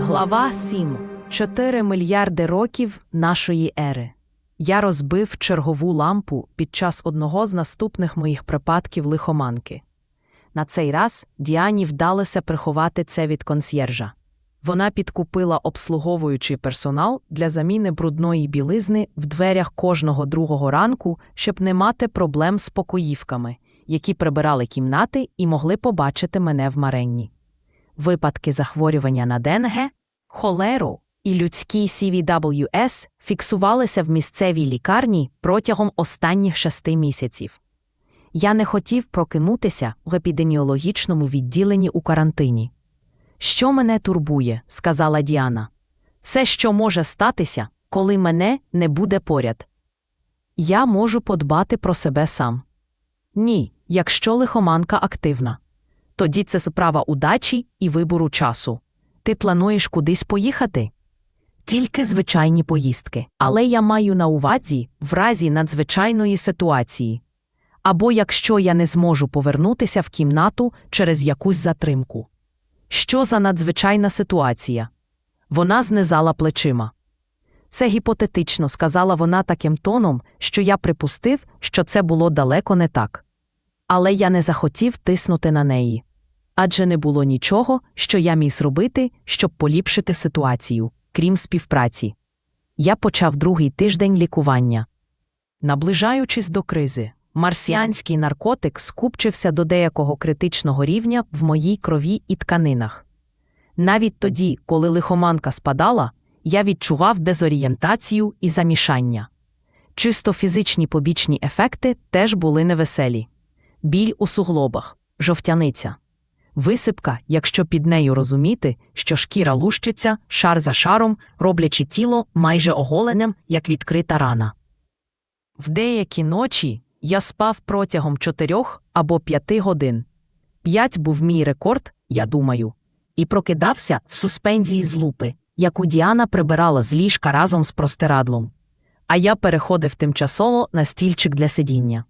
Глава 7. 4 мільярди років нашої ери. Я розбив чергову лампу під час одного з наступних моїх припадків лихоманки. На цей раз Діані вдалося приховати це від консьєржа. Вона підкупила обслуговуючий персонал для заміни брудної білизни в дверях кожного другого ранку, щоб не мати проблем з покоївками, які прибирали кімнати і могли побачити мене в маренні. Випадки захворювання на денге, холеру і людський CVWS фіксувалися в місцевій лікарні протягом останніх шести місяців. Я не хотів прокинутися в епідеміологічному відділенні у карантині. Що мене турбує, сказала Діана. Це що може статися, коли мене не буде поряд. Я можу подбати про себе сам. Ні, якщо лихоманка активна. Тоді це справа удачі і вибору часу. Ти плануєш кудись поїхати? Тільки звичайні поїздки. Але я маю на увазі в разі надзвичайної ситуації. Або якщо я не зможу повернутися в кімнату через якусь затримку. Що за надзвичайна ситуація? Вона знизала плечима. Це гіпотетично, сказала вона таким тоном, що я припустив, що це було далеко не так. Але я не захотів тиснути на неї. Адже не було нічого, що я міг зробити, щоб поліпшити ситуацію, крім співпраці. Я почав другий тиждень лікування. Наближаючись до кризи, марсіанський наркотик скупчився до деякого критичного рівня в моїй крові і тканинах. Навіть тоді, коли лихоманка спадала, я відчував дезорієнтацію і замішання. Чисто фізичні побічні ефекти теж були невеселі біль у суглобах, жовтяниця. Висипка, якщо під нею розуміти, що шкіра лущиться шар за шаром, роблячи тіло майже оголеним, як відкрита рана. В деякі ночі я спав протягом чотирьох або п'яти годин. П'ять був мій рекорд, я думаю, і прокидався в суспензії з лупи, яку Діана прибирала з ліжка разом з простирадлом. А я переходив тимчасово на стільчик для сидіння.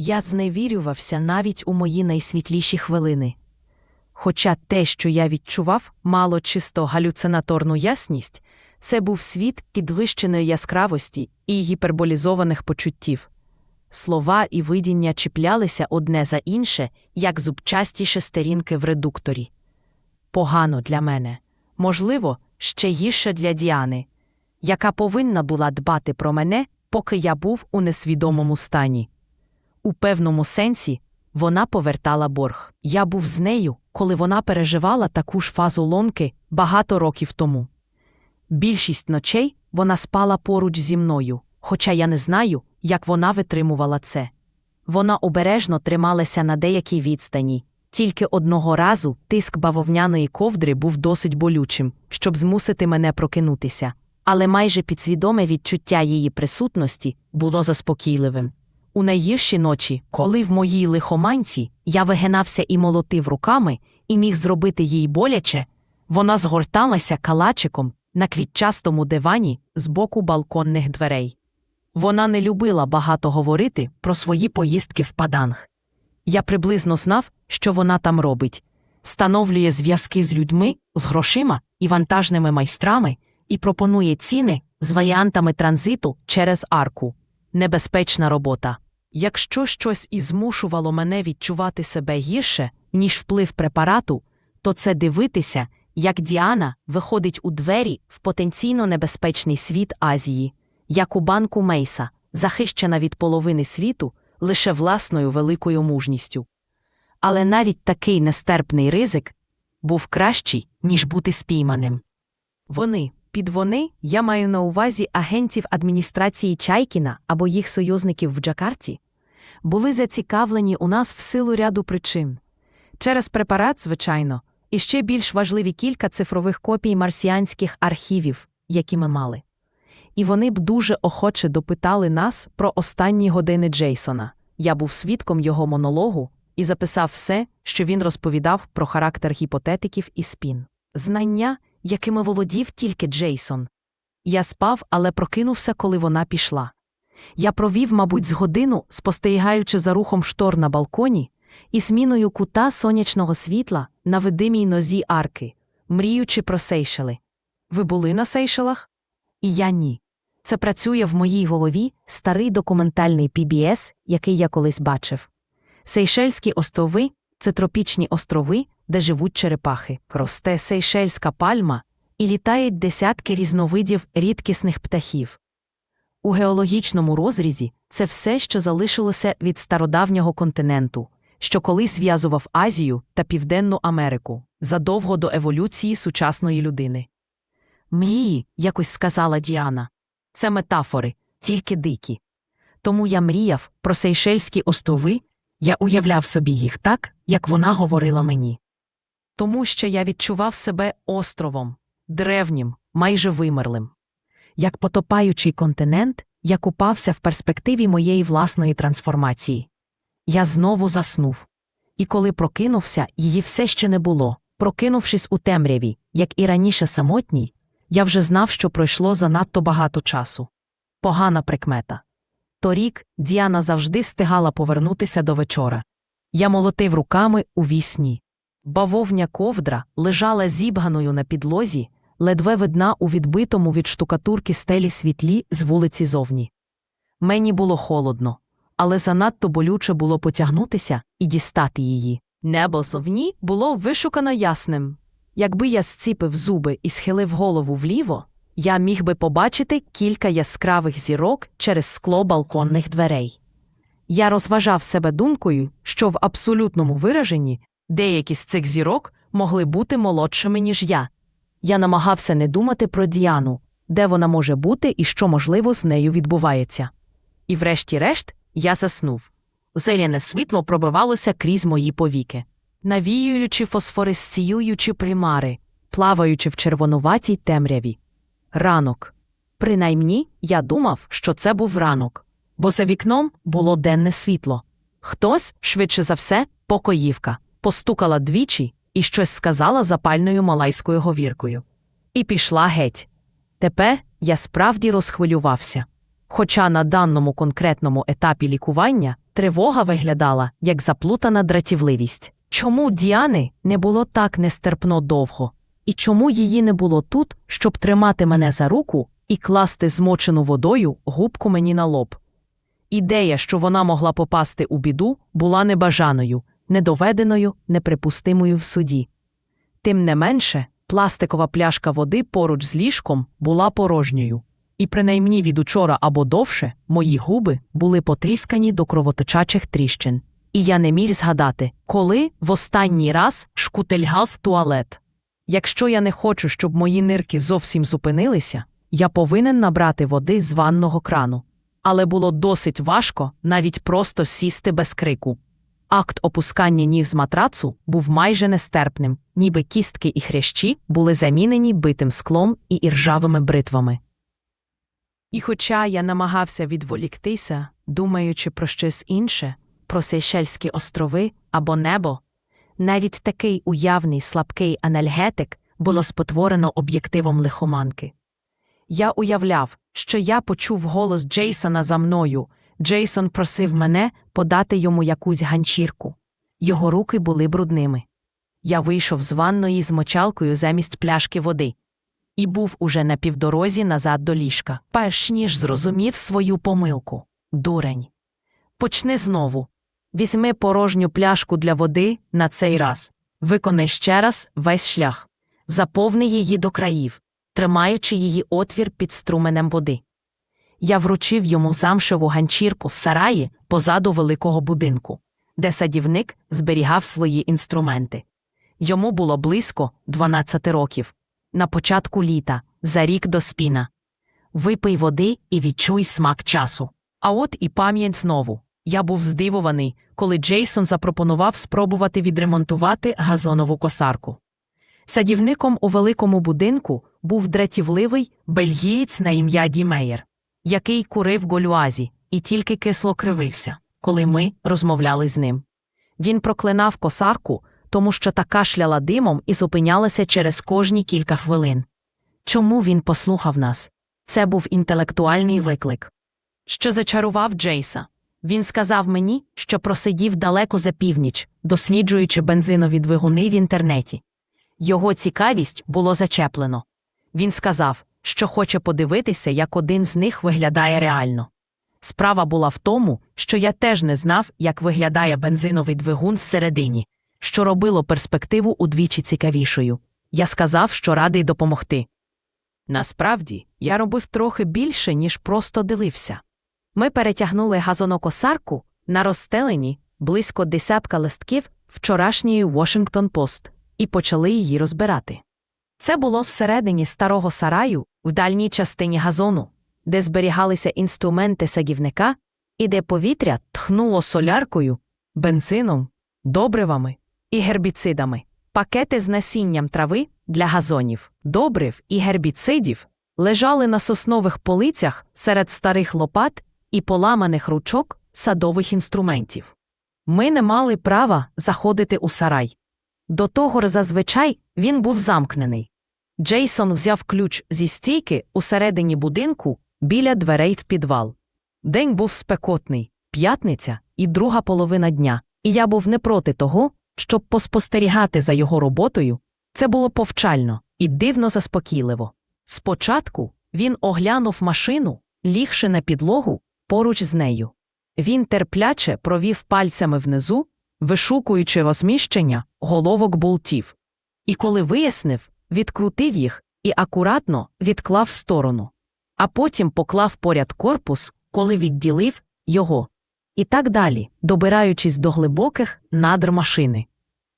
Я зневірювався навіть у мої найсвітліші хвилини. Хоча те, що я відчував, мало чисто галюцинаторну ясність, це був світ підвищеної яскравості і гіперболізованих почуттів. Слова і видіння чіплялися одне за інше, як зубчасті шестерінки в редукторі. Погано для мене, можливо, ще гірше для Діани, яка повинна була дбати про мене, поки я був у несвідомому стані. У певному сенсі вона повертала борг. Я був з нею, коли вона переживала таку ж фазу ломки багато років тому. Більшість ночей вона спала поруч зі мною, хоча я не знаю, як вона витримувала це. Вона обережно трималася на деякій відстані. Тільки одного разу тиск бавовняної ковдри був досить болючим, щоб змусити мене прокинутися, але майже підсвідоме відчуття її присутності було заспокійливим. У найгірші ночі, коли в моїй лихоманці я вигинався і молотив руками і міг зробити їй боляче, вона згорталася калачиком на квітчастому дивані з боку балконних дверей. Вона не любила багато говорити про свої поїздки в паданг. Я приблизно знав, що вона там робить становлює зв'язки з людьми, з грошима і вантажними майстрами і пропонує ціни з варіантами транзиту через арку. Небезпечна робота. Якщо щось і змушувало мене відчувати себе гірше, ніж вплив препарату, то це дивитися, як Діана виходить у двері в потенційно небезпечний світ Азії, як у банку Мейса, захищена від половини світу лише власною великою мужністю. Але навіть такий нестерпний ризик був кращий, ніж бути спійманим. Вони, під вони, я маю на увазі агентів адміністрації Чайкіна або їх союзників в Джакарті, були зацікавлені у нас в силу ряду причин. Через препарат, звичайно, і ще більш важливі кілька цифрових копій марсіанських архівів, які ми мали. І вони б дуже охоче допитали нас про останні години Джейсона. Я був свідком його монологу і записав все, що він розповідав про характер гіпотетиків і спін. Знання, якими володів тільки Джейсон. Я спав, але прокинувся, коли вона пішла. Я провів, мабуть, з годину, спостерігаючи за рухом штор на балконі, і зміною кута сонячного світла на видимій нозі арки, мріючи про Сейшели. Ви були на Сейшелах? І я ні. Це працює в моїй голові старий документальний PBS, який я колись бачив. Сейшельські острови це тропічні острови, де живуть черепахи. Росте сейшельська пальма і літають десятки різновидів рідкісних птахів. У геологічному розрізі це все, що залишилося від стародавнього континенту, що колись зв'язував Азію та Південну Америку задовго до еволюції сучасної людини. Мрії, якось сказала Діана, це метафори, тільки дикі. Тому я мріяв про Сейшельські острови, я уявляв собі їх так, як вона говорила мені. Тому що я відчував себе островом, древнім, майже вимерлим. Як потопаючий континент, я купався в перспективі моєї власної трансформації. Я знову заснув. І коли прокинувся, її все ще не було. Прокинувшись у темряві, як і раніше самотній, я вже знав, що пройшло занадто багато часу. Погана прикмета. Торік Діана завжди стигала повернутися до вечора. Я молотив руками у вісні. Бавовня ковдра лежала зібганою на підлозі, ледве видна у відбитому від штукатурки стелі світлі з вулиці зовні. Мені було холодно, але занадто болюче було потягнутися і дістати її. Небо зовні було вишукано ясним. Якби я зціпив зуби і схилив голову вліво, я міг би побачити кілька яскравих зірок через скло балконних дверей. Я розважав себе думкою, що в абсолютному вираженні деякі з цих зірок могли бути молодшими, ніж я. Я намагався не думати про Діану, де вона може бути і що, можливо, з нею відбувається. І врешті-решт я заснув. Зеляне світло пробивалося крізь мої повіки, навіюючи фосфоресціюючи примари, плаваючи в червонуватій темряві. Ранок. Принаймні, я думав, що це був ранок, бо за вікном було денне світло. Хтось, швидше за все, покоївка, постукала двічі і щось сказала запальною малайською говіркою. І пішла геть. Тепер я справді розхвилювався. Хоча на даному конкретному етапі лікування тривога виглядала як заплутана дратівливість. Чому Діани не було так нестерпно довго? І чому її не було тут, щоб тримати мене за руку і класти змочену водою губку мені на лоб? Ідея, що вона могла попасти у біду, була небажаною, недоведеною, неприпустимою в суді. Тим не менше, пластикова пляшка води поруч з ліжком була порожньою. І принаймні від учора або довше мої губи були потріскані до кровоточачих тріщин. І я не міг згадати, коли в останній раз шкутельгав туалет. Якщо я не хочу, щоб мої нирки зовсім зупинилися, я повинен набрати води з ванного крану. Але було досить важко навіть просто сісти без крику. Акт опускання ніг з матрацу був майже нестерпним, ніби кістки і хрящі були замінені битим склом і іржавими бритвами. І хоча я намагався відволіктися, думаючи про щось інше, про Сейшельські острови або небо, навіть такий уявний слабкий анальгетик було спотворено об'єктивом лихоманки. Я уявляв, що я почув голос Джейсона за мною. Джейсон просив мене подати йому якусь ганчірку. Його руки були брудними. Я вийшов з ванної з мочалкою замість пляшки води і був уже на півдорозі назад до ліжка, перш ніж зрозумів свою помилку. Дурень. Почни знову. Візьми порожню пляшку для води на цей раз. Виконай ще раз весь шлях. Заповни її до країв, тримаючи її отвір під струменем води. Я вручив йому замшеву ганчірку в сараї позаду великого будинку, де садівник зберігав свої інструменти. Йому було близько 12 років. На початку літа, за рік до спіна. Випий води і відчуй смак часу. А от і пам'ять знову. Я був здивований, коли Джейсон запропонував спробувати відремонтувати газонову косарку. Садівником у великому будинку був дратівливий бельгієць на ім'я Дімеєр, який курив голюазі і тільки кисло кривився, коли ми розмовляли з ним. Він проклинав косарку, тому що та кашляла димом і зупинялася через кожні кілька хвилин. Чому він послухав нас? Це був інтелектуальний виклик, що зачарував Джейса. Він сказав мені, що просидів далеко за північ, досліджуючи бензинові двигуни в інтернеті. Його цікавість було зачеплено. Він сказав, що хоче подивитися, як один з них виглядає реально. Справа була в тому, що я теж не знав, як виглядає бензиновий двигун всередині, що робило перспективу удвічі цікавішою. Я сказав, що радий допомогти. Насправді, я робив трохи більше, ніж просто дивився. Ми перетягнули газонокосарку на розстелені близько десятка листків вчорашньої Washington Post і почали її розбирати. Це було всередині старого сараю в дальній частині газону, де зберігалися інструменти садівника і де повітря тхнуло соляркою, бензином, добривами і гербіцидами. Пакети з насінням трави для газонів, добрив і гербіцидів лежали на соснових полицях серед старих лопат і поламаних ручок садових інструментів. Ми не мали права заходити у сарай. До того ж, зазвичай він був замкнений. Джейсон взяв ключ зі стійки усередині будинку біля дверей в підвал. День був спекотний, п'ятниця і друга половина дня, і я був не проти того, щоб поспостерігати за його роботою. Це було повчально і дивно заспокійливо. Спочатку він оглянув машину, лігши на підлогу поруч з нею. Він терпляче провів пальцями внизу, вишукуючи розміщення головок болтів. І коли вияснив, відкрутив їх і акуратно відклав в сторону, а потім поклав поряд корпус, коли відділив його. І так далі, добираючись до глибоких надр машини.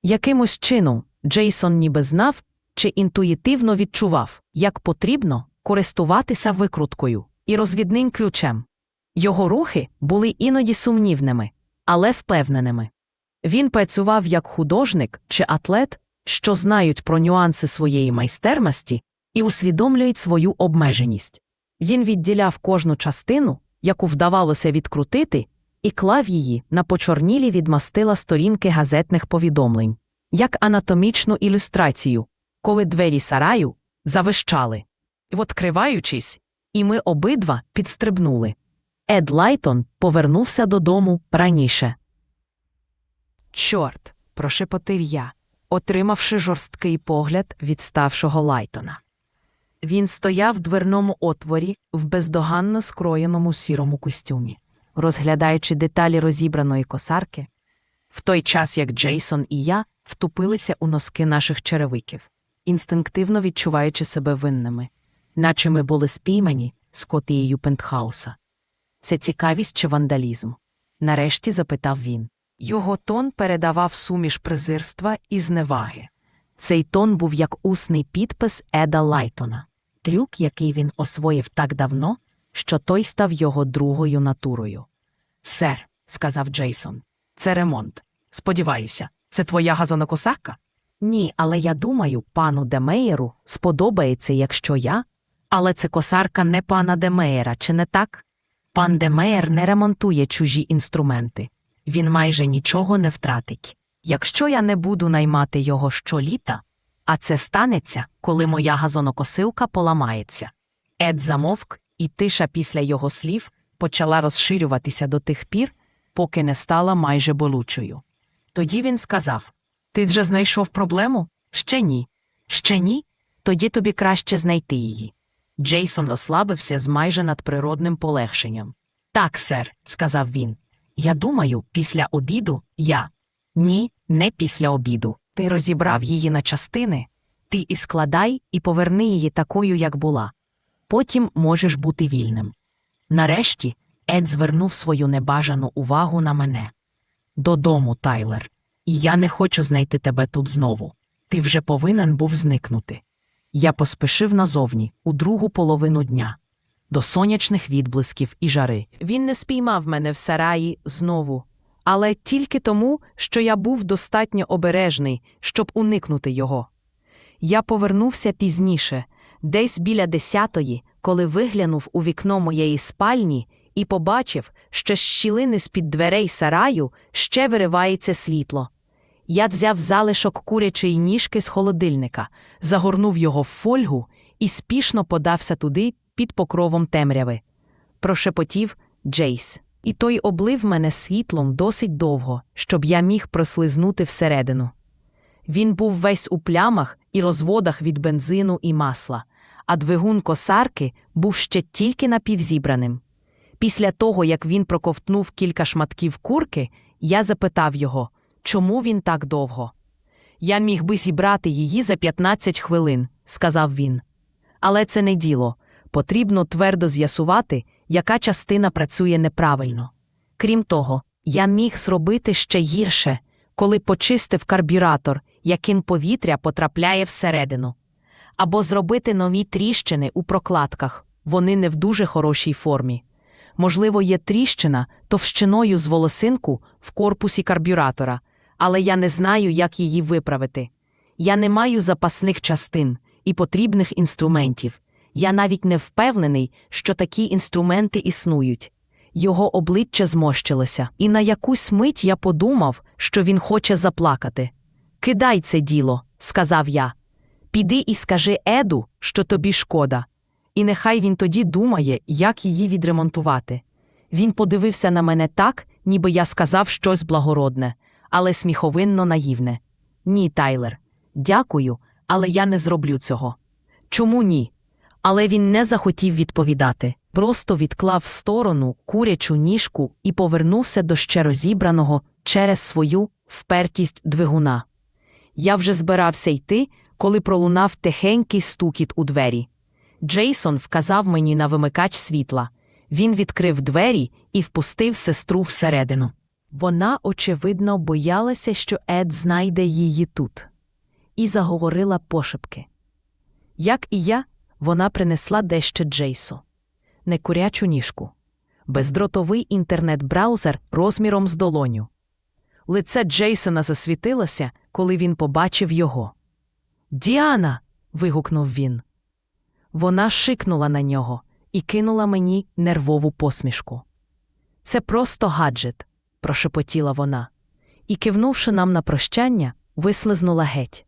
Якимось чином Джейсон ніби знав чи інтуїтивно відчував, як потрібно користуватися викруткою і розвідним ключем. Його рухи були іноді сумнівними, але впевненими. Він працював як художник чи атлет, що знають про нюанси своєї майстерності і усвідомлюють свою обмеженість. Він відділяв кожну частину, яку вдавалося відкрутити, і клав її на почорнілі від мастила сторінки газетних повідомлень, як анатомічну ілюстрацію, коли двері сараю завищали. Відкриваючись, і ми обидва підстрибнули. Ед Лайтон повернувся додому раніше. Чорт, прошепотив я, отримавши жорсткий погляд від ставшого Лайтона. Він стояв в дверному отворі в бездоганно скроєному сірому костюмі, розглядаючи деталі розібраної косарки, в той час як Джейсон і я втупилися у носки наших черевиків, інстинктивно відчуваючи себе винними, наче ми були спіймані скотією пентхауса. Це цікавість чи вандалізм? Нарешті запитав він. Його тон передавав суміш презирства і зневаги. Цей тон був як усний підпис Еда Лайтона, трюк, який він освоїв так давно, що той став його другою натурою. Сер, сказав Джейсон, це ремонт. Сподіваюся, це твоя газонокосарка? Ні, але я думаю, пану Демеєру сподобається, якщо я. Але це косарка не пана Демеєра, чи не так? Пан Демеєр не ремонтує чужі інструменти. Він майже нічого не втратить. Якщо я не буду наймати його щоліта, а це станеться, коли моя газонокосилка поламається. Ед замовк, і тиша після його слів почала розширюватися до тих пір, поки не стала майже болючою. Тоді він сказав: Ти вже знайшов проблему? Ще ні. Ще ні? Тоді тобі краще знайти її. Джейсон розслабився з майже надприродним полегшенням. Так, сер, сказав він. Я думаю, після обіду я. Ні, не після обіду. Ти розібрав її на частини. Ти і складай, і поверни її такою, як була. Потім можеш бути вільним. Нарешті Ед звернув свою небажану увагу на мене. Додому, Тайлер. І я не хочу знайти тебе тут знову. Ти вже повинен був зникнути. Я поспішив назовні у другу половину дня, до сонячних відблисків і жари. Він не спіймав мене в сараї знову, але тільки тому, що я був достатньо обережний, щоб уникнути його. Я повернувся пізніше, десь біля десятої, коли виглянув у вікно моєї спальні і побачив, що з щілини з-під дверей сараю ще виривається світло. Я взяв залишок курячої ніжки з холодильника, загорнув його в фольгу і спішно подався туди під покровом темряви. Прошепотів Джейс. І той облив мене світлом досить довго, щоб я міг прослизнути всередину. Він був весь у плямах і розводах від бензину і масла, а двигун косарки був ще тільки напівзібраним. Після того, як він проковтнув кілька шматків курки, я запитав його, чому він так довго. Я міг би зібрати її за 15 хвилин, сказав він. Але це не діло. Потрібно твердо з'ясувати, яка частина працює неправильно. Крім того, я міг зробити ще гірше, коли почистив карбюратор, яким повітря потрапляє всередину. Або зробити нові тріщини у прокладках, вони не в дуже хорошій формі. Можливо, є тріщина товщиною з волосинку в корпусі карбюратора, але я не знаю, як її виправити. Я не маю запасних частин і потрібних інструментів. Я навіть не впевнений, що такі інструменти існують. Його обличчя зморщилося, і на якусь мить я подумав, що він хоче заплакати. Кидай це діло, сказав я. Піди і скажи Еду, що тобі шкода. І нехай він тоді думає, як її відремонтувати. Він подивився на мене так, ніби я сказав щось благородне, але сміховинно наївне. Ні, Тайлер, дякую, але я не зроблю цього. Чому ні? Але він не захотів відповідати, просто відклав в сторону курячу ніжку і повернувся до ще розібраного через свою впертість двигуна. Я вже збирався йти, коли пролунав тихенький стукіт у двері. Джейсон вказав мені на вимикач світла. Він відкрив двері і впустив сестру всередину. Вона, очевидно, боялася, що Ед знайде її тут, і заговорила пошепки. Як і я, вона принесла дещо Джейсу. Не курячу ніжку, бездротовий інтернет-браузер розміром з долоню. Лице Джейсона засвітилося, коли він побачив його. Діана. вигукнув він. Вона шикнула на нього і кинула мені нервову посмішку. Це просто гаджет, прошепотіла вона, і, кивнувши нам на прощання, вислизнула геть.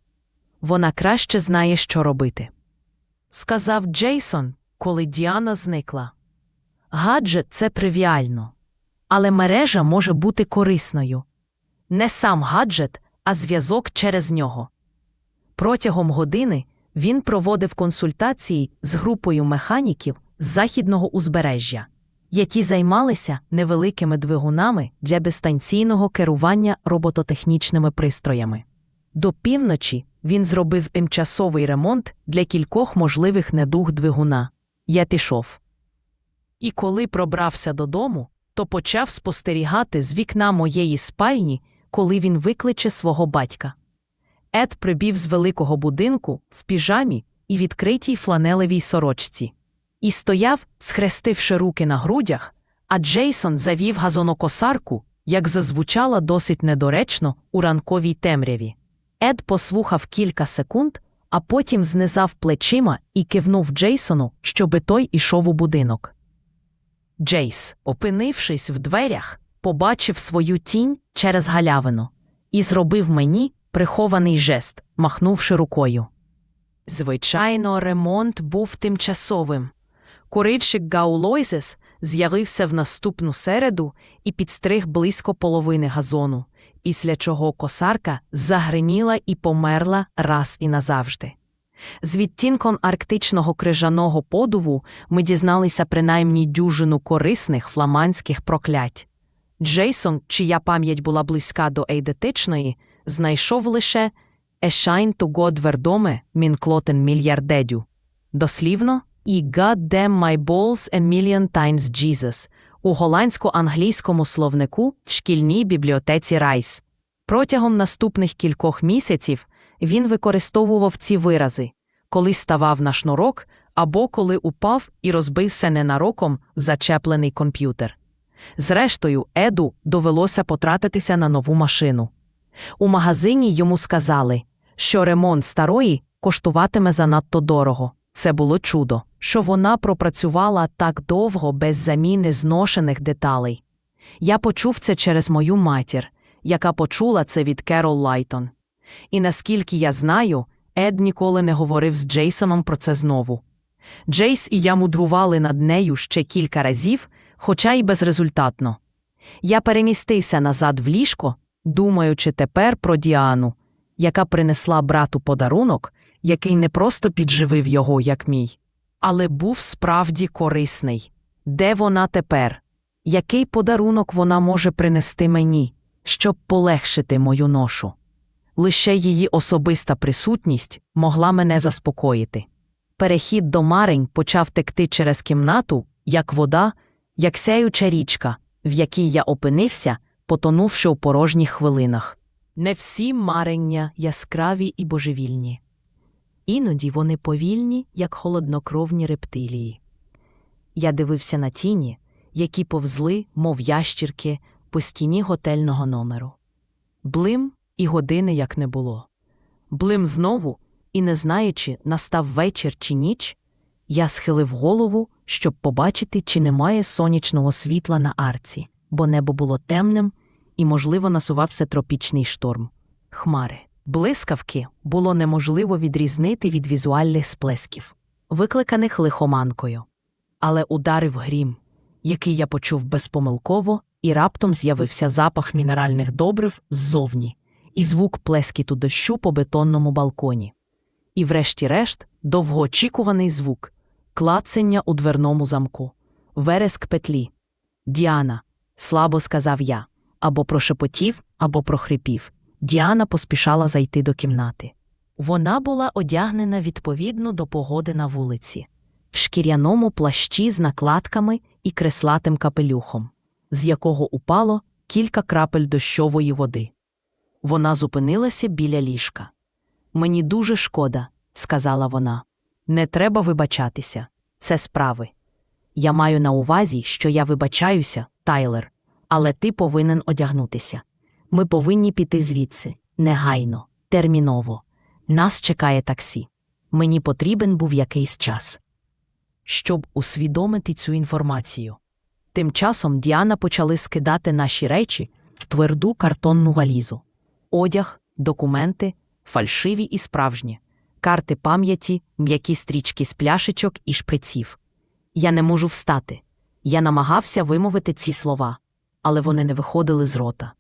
Вона краще знає, що робити. Сказав Джейсон, коли Діана зникла. Гаджет це тривіально, але мережа може бути корисною. Не сам гаджет, а зв'язок через нього. Протягом години він проводив консультації з групою механіків з західного узбережжя, які займалися невеликими двигунами для безстанційного керування робототехнічними пристроями. До півночі він зробив тимчасовий ремонт для кількох можливих недуг двигуна. Я пішов. І коли пробрався додому, то почав спостерігати з вікна моєї спальні, коли він викличе свого батька. Ед прибів з великого будинку в піжамі і відкритій фланелевій сорочці. І стояв, схрестивши руки на грудях, а Джейсон завів газонокосарку, як зазвучала досить недоречно у ранковій темряві. Ед послухав кілька секунд, а потім знизав плечима і кивнув Джейсону, щоби той ішов у будинок. Джейс, опинившись в дверях, побачив свою тінь через галявину і зробив мені прихований жест, махнувши рукою. Звичайно, ремонт був тимчасовим. Курильщик Гаулойзес з'явився в наступну середу і підстриг близько половини газону, після чого косарка загриніла і померла раз і назавжди. З відтінком арктичного крижаного подуву ми дізналися принаймні дюжину корисних фламандських проклять. Джейсон, чия пам'ять була близька до ейдетичної, знайшов лише «Ешайн to God вердоме мін мільярдедю. Дослівно і «God damn my balls a million times Jesus» у голландсько-англійському словнику в шкільній бібліотеці Райс. Протягом наступних кількох місяців він використовував ці вирази, коли ставав на шнурок або коли упав і розбився ненароком зачеплений комп'ютер. Зрештою, Еду довелося потратитися на нову машину. У магазині йому сказали, що ремонт старої коштуватиме занадто дорого. Це було чудо, що вона пропрацювала так довго без заміни зношених деталей. Я почув це через мою матір, яка почула це від Керол Лайтон. І наскільки я знаю, Ед ніколи не говорив з Джейсоном про це знову. Джейс і я мудрували над нею ще кілька разів, хоча й безрезультатно. Я перемістився назад в ліжко, думаючи тепер про Діану, яка принесла брату подарунок, який не просто підживив його, як мій, але був справді корисний. Де вона тепер? Який подарунок вона може принести мені, щоб полегшити мою ношу? Лише її особиста присутність могла мене заспокоїти. Перехід до марень почав текти через кімнату, як вода, як сяюча річка, в якій я опинився, потонувши у порожніх хвилинах. Не всі марення яскраві і божевільні. Іноді вони повільні, як холоднокровні рептилії. Я дивився на тіні, які повзли, мов ящірки, по стіні готельного номеру. Блим і години як не було. Блим знову, і, не знаючи, настав вечір чи ніч, я схилив голову, щоб побачити, чи немає сонячного світла на арці, бо небо було темним і, можливо, насувався тропічний шторм. Хмари. Блискавки було неможливо відрізнити від візуальних сплесків, викликаних лихоманкою. Але ударив грім, який я почув безпомилково, і раптом з'явився запах мінеральних добрив ззовні, і звук плескіту дощу по бетонному балконі. І, врешті-решт, довгоочікуваний звук клацання у дверному замку, вереск петлі. Діана, слабо сказав я, або прошепотів, або прохрипів. Діана поспішала зайти до кімнати. Вона була одягнена відповідно до погоди на вулиці, в шкіряному плащі з накладками і креслатим капелюхом, з якого упало кілька крапель дощової води. Вона зупинилася біля ліжка. Мені дуже шкода, сказала вона. Не треба вибачатися. Це справи. Я маю на увазі, що я вибачаюся, Тайлер, але ти повинен одягнутися. Ми повинні піти звідси, негайно, терміново. Нас чекає таксі. Мені потрібен був якийсь час. Щоб усвідомити цю інформацію. Тим часом Діана почали скидати наші речі в тверду картонну валізу: одяг, документи, фальшиві і справжні, карти пам'яті, м'які стрічки з пляшечок і шприців. Я не можу встати. Я намагався вимовити ці слова, але вони не виходили з рота.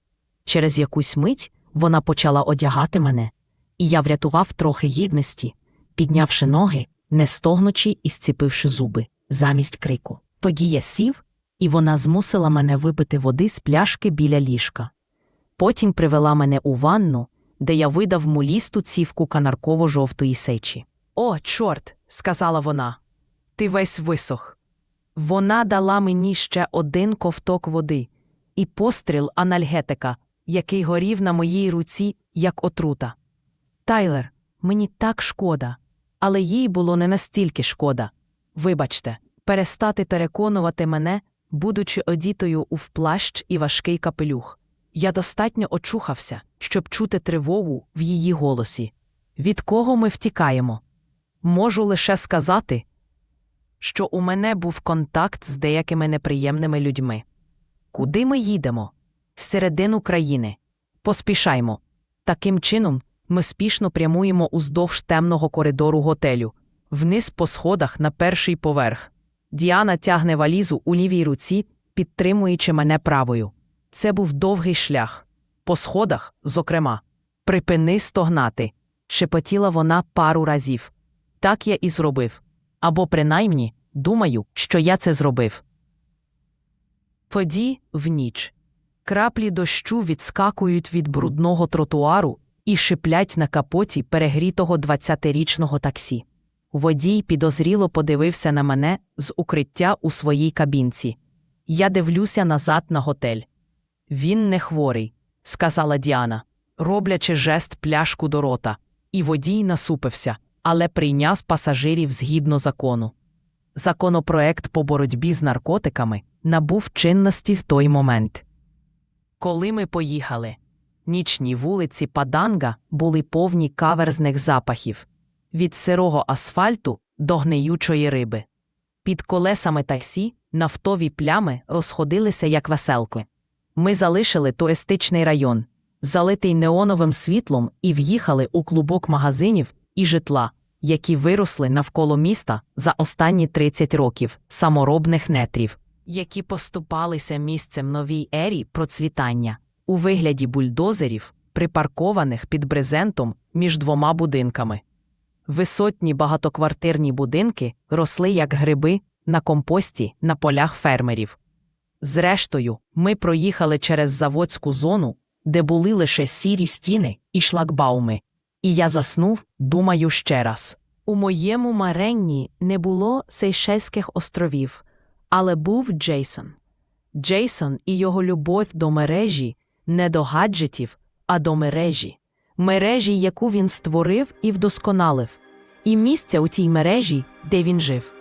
Через якусь мить вона почала одягати мене, і я врятував трохи гідності, піднявши ноги, не стогнучи і зціпивши зуби, замість крику. Тоді я сів, і вона змусила мене випити води з пляшки біля ліжка. Потім привела мене у ванну, де я видав мулісту цівку канарково-жовтої сечі. О, чорт, сказала вона. Ти весь висох. Вона дала мені ще один ковток води і постріл анальгетика, який горів на моїй руці, як отрута. Тайлер, мені так шкода, але їй було не настільки шкода. Вибачте, перестати переконувати мене, будучи одітою у вплащ і важкий капелюх. Я достатньо очухався, щоб чути тривогу в її голосі. Від кого ми втікаємо? Можу лише сказати, що у мене був контакт з деякими неприємними людьми. Куди ми їдемо? Всередину країни. Поспішаймо. Таким чином, ми спішно прямуємо уздовж темного коридору готелю, вниз по сходах на перший поверх. Діана тягне валізу у лівій руці, підтримуючи мене правою. Це був довгий шлях. По сходах, зокрема, припини стогнати, шепотіла вона пару разів. Так я і зробив. Або, принаймні, думаю, що я це зробив. Тоді в ніч. Краплі дощу відскакують від брудного тротуару і шиплять на капоті перегрітого 20-річного таксі. Водій підозріло подивився на мене з укриття у своїй кабінці. Я дивлюся назад на готель. Він не хворий, сказала Діана, роблячи жест пляшку до рота, і водій насупився, але прийняв пасажирів згідно закону. Законопроект по боротьбі з наркотиками набув чинності в той момент. Коли ми поїхали, нічні вулиці Паданга були повні каверзних запахів від сирого асфальту до гниючої риби. Під колесами таксі нафтові плями розходилися як веселки. Ми залишили туристичний район, залитий неоновим світлом, і в'їхали у клубок магазинів і житла, які виросли навколо міста за останні 30 років саморобних нетрів. Які поступалися місцем новій ері процвітання у вигляді бульдозерів, припаркованих під брезентом між двома будинками. Висотні багатоквартирні будинки росли як гриби на компості на полях фермерів. Зрештою, ми проїхали через заводську зону, де були лише сірі стіни і шлагбауми. І я заснув, думаю ще раз. У моєму маренні не було Сейшельських островів, але був Джейсон. Джейсон і його любов до мережі не до гаджетів, а до мережі. Мережі, яку він створив і вдосконалив, і місця у тій мережі, де він жив.